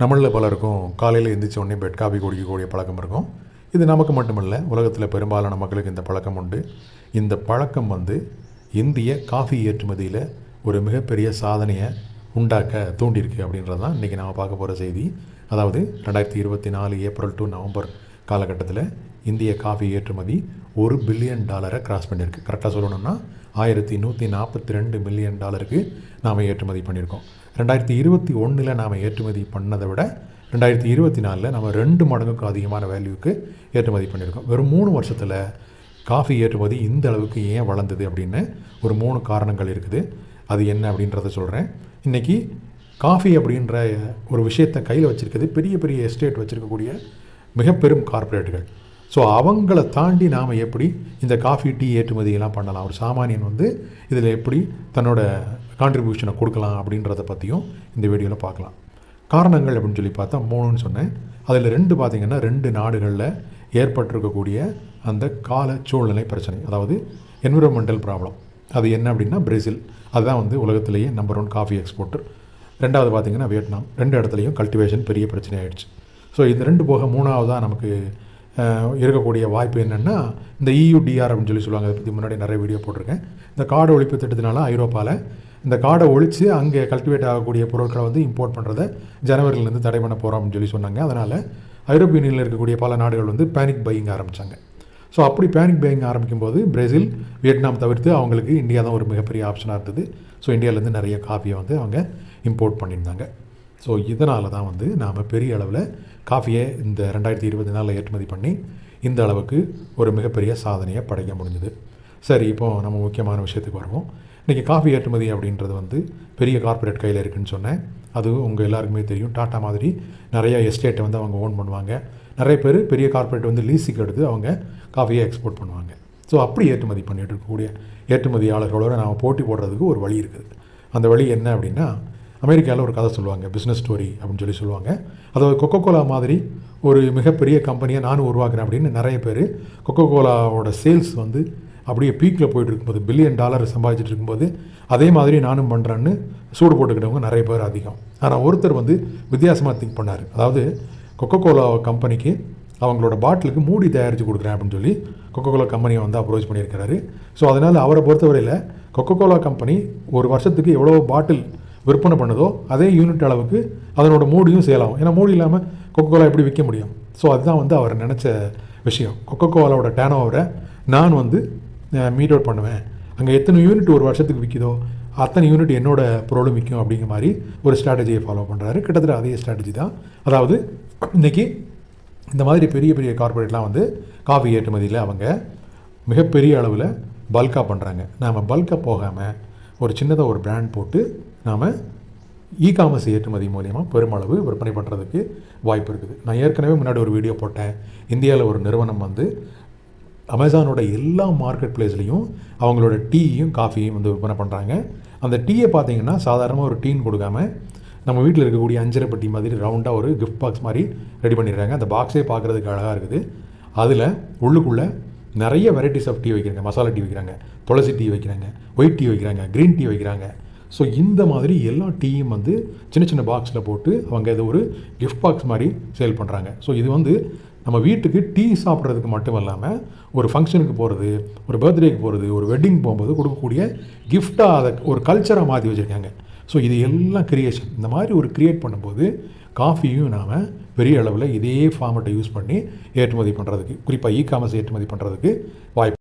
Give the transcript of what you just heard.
நம்மளில் பலருக்கும் காலையில் எந்திரிச்ச உடனே பெட் காஃபி குடிக்கக்கூடிய பழக்கம் இருக்கும். இது நமக்கு மட்டுமல்ல உலகத்தில் பெரும்பாலான மக்களுக்கு இந்த பழக்கம் உண்டு. இந்த பழக்கம் வந்து இந்திய காஃபி ஏற்றுமதியில் ஒரு மிகப்பெரிய சாதனையை உண்டாக்க தூண்டியிருக்கு அப்படின்றது தான் இன்றைக்கி நாம் பார்க்க போகிற செய்தி. அதாவது ரெண்டாயிரத்தி இருபத்தி நாலு ஏப்ரல் டு நவம்பர் காலகட்டத்தில் இந்திய காஃபி ஏற்றுமதி ஒரு பில்லியன் டாலரை கிராஸ் பண்ணியிருக்கு. கரெக்டாக சொல்லணும்னா ஆயிரத்தி நூற்றி நாற்பத்தி ரெண்டு மில்லியன் டாலருக்கு நாம் ஏற்றுமதி பண்ணியிருக்கோம். ரெண்டாயிரத்தி இருபத்தி ஒன்றில் நாம் ஏற்றுமதி பண்ணதை விட ரெண்டாயிரத்தி இருபத்தி நாலில் நம்ம ரெண்டு மடங்குக்கு அதிகமான வேல்யூக்கு ஏற்றுமதி பண்ணியிருக்கோம். வெறும் மூணு வருஷத்தில் காஃபி ஏற்றுமதி இந்த அளவுக்கு ஏன் வளர்ந்தது அப்படின்னு ஒரு மூணு காரணங்கள் இருக்குது. அது என்ன அப்படின்றத சொல்கிறேன் இன்றைக்கி காஃபி அப்படின்ற ஒரு விஷயத்தை கையில் வச்சுருக்குது பெரிய பெரிய எஸ்டேட் வச்சுருக்கக்கூடிய மிக பெரும் கார்ப்பரேட்டுகள் ஸோ அவங்கள தாண்டி நாம் எப்படி இந்த காஃபி டீ ஏற்றுமதியெல்லாம் பண்ணலாம்? ஒரு சாமானியன் வந்து இதில் எப்படி தன்னோட கான்ட்ரிபியூஷனை கொடுக்கலாம் அப்படின்றத பற்றியும் இந்த வீடியோவில் பார்க்கலாம். காரணங்கள் அப்படின்னு சொல்லி பார்த்தா மூணுன்னு சொன்னேன். அதில் ரெண்டு பார்த்திங்கன்னா ரெண்டு நாடுகளில் ஏற்பட்டிருக்கக்கூடிய அந்த கால சூழ்நிலை பிரச்சனை. அதாவது என்விரான்மெண்டல் ப்ராப்ளம் அது என்ன அப்படின்னா பிரேசில் அதுதான் வந்து உலகத்திலேயே நம்பர் ஒன் காஃபி எக்ஸ்போர்ட்டர் ரெண்டாவது பார்த்திங்கன்னா வியட்நாம் ரெண்டு இடத்துலையும் கல்டிவேஷன் பெரிய பிரச்சனை ஆகிடுச்சு ஸோ இது ரெண்டு போக மூணாவதாக நமக்கு இருக்கக்கூடிய வாய்ப்பு என்னென்னா இந்த இயுடிஆர் இயூடிஆர் அப்படின்னு சொல்லி சொல்லுவாங்க. அதை பற்றி முன்னாடி நிறைய வீடியோ போட்டிருக்கேன். இந்த காடு ஒழிப்பு திட்டத்தினால ஐரோப்பாவில் இந்த காடை ஒழித்து அங்கே கல்டிவேட் ஆகக்கூடிய பொருட்களை வந்து இம்போர்ட் பண்ணுறதை ஜனவரியிலேருந்து தடை பண்ண போகிறோம் அப்படின்னு சொல்லி சொன்னாங்க. அதனால் ஐரோப்பிய யூனியனில் இருக்கக்கூடிய பல நாடுகள் வந்து பேனிக் பையிங் ஆரம்பித்தாங்க ஸோ அப்படி பேனிக் பையிங் ஆரம்பிக்கும் போது பிரேசில் வியட்நாம் தவிர்த்து அவங்களுக்கு இந்தியா தான் ஒரு மிகப்பெரிய ஆப்ஷனாக இருந்தது. ஸோ இந்தியாவிலேருந்து நிறைய காஃபியை வந்து அவங்க இம்போர்ட் பண்ணியிருந்தாங்க. ஸோ இதனால தான் வந்து நாம் பெரிய அளவில் காஃபியை இந்த ரெண்டாயிரத்தி இருபத்தி நாலில் ஏற்றுமதி பண்ணி இந்த அளவுக்கு ஒரு மிகப்பெரிய சாதனையை படைக்க முடிஞ்சுது. சரி இப்போது நம்ம முக்கியமான விஷயத்துக்கு வருவோம். இன்றைக்கி காஃபி ஏற்றுமதி அப்படின்றது வந்து பெரிய கார்ப்பரேட் கையில் இருக்குதுன்னு சொன்னேன். அது உங்கள் எல்லாருக்குமே தெரியும். டாட்டா மாதிரி நிறைய எஸ்டேட்டை வந்து அவங்க ஓன் பண்ணுவாங்க. நிறைய பேர் பெரிய கார்ப்பரேட் வந்து லீஸுக்கு எடுத்து அவங்க காஃபியை எக்ஸ்போர்ட் பண்ணுவாங்க. ஸோ அப்படி ஏற்றுமதி பண்ணிட்டு இருக்கக்கூடிய ஏற்றுமதியாளர்களோடு நாம் போட்டி போடுறதுக்கு ஒரு வழி இருக்குது. அந்த வழி என்ன அப்படின்னா அமெரிக்காவில் ஒரு கதை சொல்லுவாங்க பிஸ்னஸ் ஸ்டோரி அப்படின்னு சொல்லி சொல்லுவாங்க. அதாவது கொக்கோ கோலா மாதிரி ஒரு மிகப்பெரிய கம்பெனியை நானும் உருவாக்குறேன் அப்படின்னு நிறைய பேர் கொக்கோ கோலாவோட சேல்ஸ் வந்து அப்படியே பீக்கில் போயிட்டு இருக்கும்போது பில்லியன் டாலர் சம்பாதிச்சிட்டு இருக்கும்போது அதே மாதிரி நானும் பண்ணுறேன்னு சூடு போட்டுக்கிட்டவங்க நிறைய பேர் அதிகம். ஆனால் ஒருத்தர் வந்து வித்தியாசமாக திங்க் பண்ணார். அதாவது கொக்கோ கோலா கம்பெனிக்கு அவங்களோட பாட்டிலுக்கு மூடி தயாரித்து கொடுக்குறேன் அப்படின்னு சொல்லி கொக்கோ கோலா கம்பெனியை வந்து அப்ரோச் பண்ணியிருக்கிறாரு. ஸோ அதனால் அவரை பொறுத்தவரையில் கொக்கோ கோலா கம்பெனி ஒரு வருஷத்துக்கு எவ்வளோ பாட்டில் விற்பனை பண்ணுதோ அதே யூனிட் அளவுக்கு அதனோட மூடியும் சேல் ஆகும் ஏன்னா மூடி இல்லாமல் கொக்கோ கோலா எப்படி விற்க முடியும்? ஸோ அதுதான் வந்து அவர் நினச்ச விஷயம். கொக்கோ கோலாவோட டேன் ஓவரை நான் வந்து மீட் அவுட் பண்ணுவேன். அங்கே எத்தனை யூனிட் ஒரு வருஷத்துக்கு விற்கிதோ அத்தனை யூனிட் என்னோட பொருளும் விற்கும் அப்படிங்கிற மாதிரி ஒரு ஸ்ட்ராட்டஜியை ஃபாலோ பண்ணுறாரு கிட்டத்தட்ட அதே ஸ்ட்ராட்டஜி தான். அதாவது இன்றைக்கி இந்த மாதிரி பெரிய பெரிய கார்பரேட்லாம் வந்து காஃபி ஏற்றுமதியில் அவங்க மிகப்பெரிய அளவில் பல்காக பண்ணுறாங்க நாம் பல்காக போகாமல் ஒரு சின்னதாக ஒரு பிராண்ட் போட்டு நாம் இ காமர்ஸ் ஏற்றுமதி மூலயமா பெருமளவு விற்பனை பண்ணுறதுக்கு வாய்ப்பு இருக்குது. நான் ஏற்கனவே முன்னாடி ஒரு வீடியோ போட்டேன். இந்தியாவில் ஒரு நிறுவனம் வந்து அமேசானோட எல்லா மார்க்கெட் பிளேஸ்லேயும் அவங்களோட டீயும் காஃபியும் வந்து விற்பனை பண்ணுறாங்க அந்த டீயை பார்த்தீங்கன்னா சாதாரணமாக ஒரு டீன் கொடுக்காம நம்ம வீட்டில் இருக்கக்கூடிய அஞ்சரை பெட்டி மாதிரி ரவுண்டாக ஒரு கிஃப்ட் பாக்ஸ் மாதிரி ரெடி பண்ணிடுறாங்க. அந்த பாக்ஸே பார்க்குறதுக்கு அழகாக இருக்குது. அதில் உள்ளுக்குள்ளே நிறைய வெரைட்டிஸ் ஆஃப் டீ வைக்கிறாங்க. மசாலா டீ வைக்கிறாங்க. துளசி டீ வைக்கிறாங்க. ஒயிட் டீ வைக்கிறாங்க. க்ரீன் டீ வைக்கிறாங்க. ஸோ இந்த மாதிரி எல்லா டீயும் வந்து சின்ன சின்ன பாக்ஸில் போட்டு அவங்க இதை ஒரு கிஃப்ட் பாக்ஸ் மாதிரி சேல் பண்ணுறாங்க ஸோ இது வந்து நம்ம வீட்டுக்கு டீ சாப்பிட்றதுக்கு மட்டும் இல்லாமல் ஒரு ஃபங்க்ஷனுக்கு போகிறது ஒரு பர்த்டேக்கு போகிறது ஒரு வெட்டிங் போகும்போது கொடுக்கக்கூடிய கிஃப்டாக அதை ஒரு கல்ச்சராக மாற்றி வச்சுருக்காங்க. ஸோ இது எல்லாம் கிரியேஷன் இந்த மாதிரி ஒரு க்ரியேட் பண்ணும்போது காஃபியும் நாம் பெரிய அளவில் இதே ஃபார்மெட்டை யூஸ் பண்ணி ஏற்றுமதி பண்ணுறதுக்கு குறிப்பாக இ காமர்ஸ் ஏற்றுமதி பண்ணுறதுக்கு வாய்ப்பு